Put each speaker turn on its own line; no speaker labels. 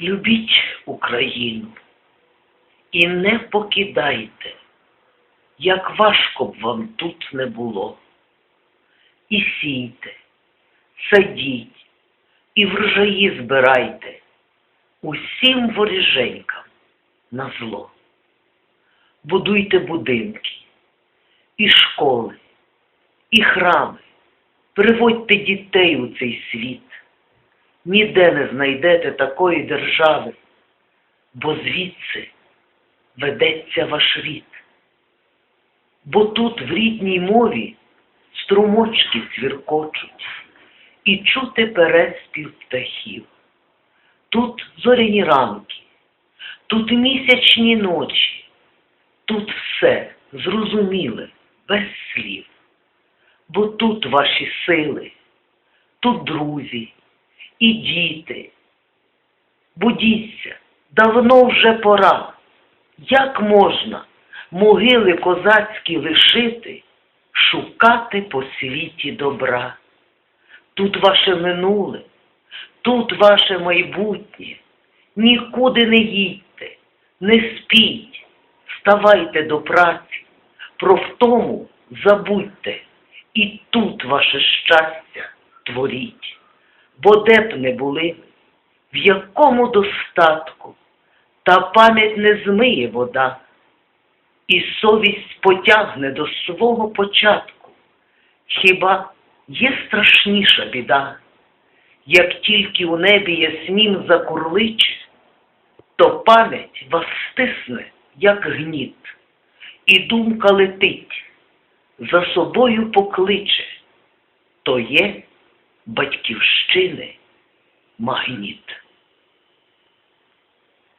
Любіть Україну і не покидайте, як важко б вам тут не було. І сійте, садіть, і врожаї збирайте усім воріженькам на зло. Будуйте будинки, і школи, і храми, приводьте дітей у цей світ. Ніде не знайдете такої держави, бо звідси ведеться ваш рід. Бо тут в рідній мові струмочки цвіркочуть, і чути переспів птахів. Тут зоряні ранки, тут місячні ночі, тут все зрозуміле, без слів. Бо тут ваші сили, тут друзі і діти. Будіться, давно вже пора. Як можна могили козацькі лишити, шукати по світі добра? Тут ваше минуле, тут ваше майбутнє. Нікуди не їдьте, не спіть, вставайте до праці, про втому забудьте, і тут ваше щастя творіть. Бо де б не були, в якому достатку, та пам'ять не змиє вода, і совість потягне до свого початку. Хіба є страшніша біда, як тільки у небі ясмін закурличе, то пам'ять вас стисне, як гніт, і думка летить, за собою покличе, то є батьківщини магніт.